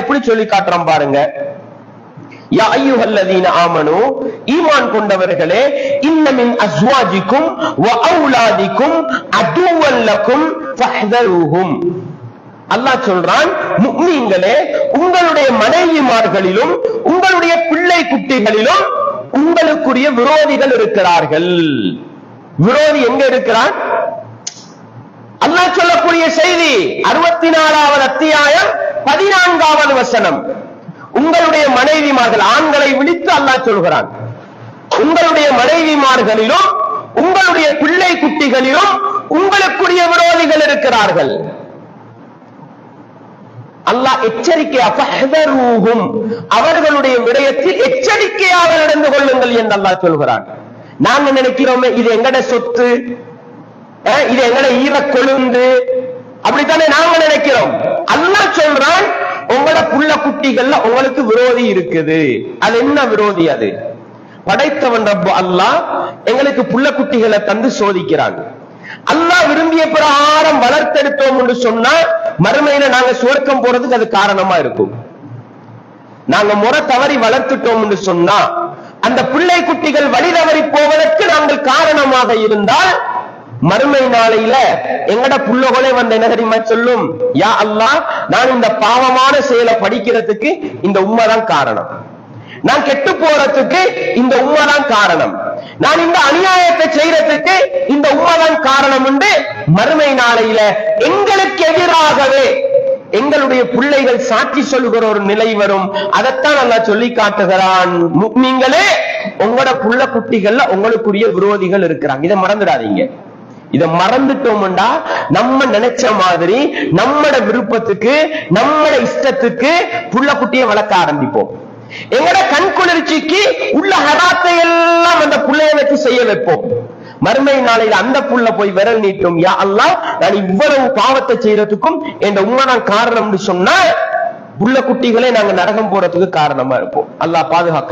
எப்படி சொல்லி காட்டுறோம் பாருங்க. ஆமனு ஈமான் கொண்டவர்களே அஸ்வாஜிக்கும் ஃபஹ்தருஹும். அல்லாஹ் சொல்றான் முக்மீன்களே உங்களுடைய மனைவிமார்களிலும் உங்களுடைய பிள்ளை குட்டிகளிலும் உங்களுக்குரிய விரோதிகள் இருக்கிறார்கள். விரோதி எங்க இருக்கிறான்? அல்லாஹ் சொல்லக்கூடிய செய்தி அறுபத்தி நாலாவது அத்தியாயம் பதினான்காவது வசனம். உங்களுடைய மனைவிமார்கள் ஆண்களை விழித்து அல்லாஹ் சொல்கிறான். உங்களுடைய மனைவிமார்களிலும் உங்களுடைய பிள்ளை குட்டிகளிலும் உங்களுக்குரிய விரோதிகள் இருக்கிறார்கள். அல்லாஹ் எச்சரிக்கை அவர்களுடைய விடயத்தில் எச்சரிக்கையாக நடந்து கொள்ளுங்கள் என்று அல்லாஹ் சொல்கிறான். நாங்க நினைக்கிறோமே இது எங்கட சொத்து இது எங்கட ஈர கொழுந்து அப்படித்தானே நாங்க நினைக்கிறோம் அல்லாஹ் சொல்றான் உங்களோட புள்ள குட்டிகள்ல உங்களுக்கு விரோதி இருக்குது. அது என்ன விரோதி அது? படைத்தவன் ரப்பு அல்லாஹ் எங்களுக்கு புள்ள குட்டிகளை தந்து சோதிக்கிறாங்க அல்லாஹ் விரும்பிய பிரகாரம் வளர்த்தெடுத்தோம் என்று சொன்னா மறுமையில நாங்க சுவர்க்கம் போறதுக்கு அது காரணமா இருக்கும். நாங்க முறை தவறி வளர்த்துட்டோம் என்று சொன்னா அந்த பிள்ளை குட்டிகள் வழி தவறி போவதற்கு நாங்கள் காரணமாக இருந்தால் மறுமை நாளையில எங்கட புள்ளகளே வந்த என்ன தெரியுமா சொல்லும்? யா அல்லா நான் இந்த பாவமான செயலை படிக்கிறதுக்கு இந்த உண்மைதான் காரணம். நான் கெட்டு போறதுக்கு இந்த உண்மைதான் காரணம். நான் இந்த அநியாயத்தை செய்யறதுக்கு இந்த உண்மைதான் காரணம் உண்டு. மறுமை நாளையில எங்களுக்கு எதிராகவே எங்களுடைய பிள்ளைகள் சாட்சி சொல்லுகிற ஒரு நிலை வரும். அதைத்தான் நல்லா சொல்லி காட்டுகிறான். நீங்களே உங்களோட புள்ள குட்டிகள்ல உங்களுக்குரிய விரோதிகள் இருக்கிறாங்க. இதை மறந்துடாதீங்க. இதை மறந்துட்டோம்டா. நம்ம நினைச்ச மாதிரி நம்மட விருப்பத்துக்கு நம்மட இஷ்டத்துக்கு புள்ள குட்டியை வளர்க்க ஆரம்பிப்போம். எங்கட கண் குளிர்ச்சிக்கு உள்ள ஹராத்தை எல்லாம் அந்த புள்ளைய வச்சு செய்ய வைப்போம். மறுமை நாளையில அந்த புள்ள போய் விரல் நீட்டும். யா அல்லா நான் இவ்வளவு பாவத்தை செய்யறதுக்கும் என் உண்மைதான் காரணம்னு சொன்னா புள்ள குட்டிகளே நாங்க நரகம் போறதுக்கு காரணமா இருப்போம். அல்லாஹ் பாதுகாக்க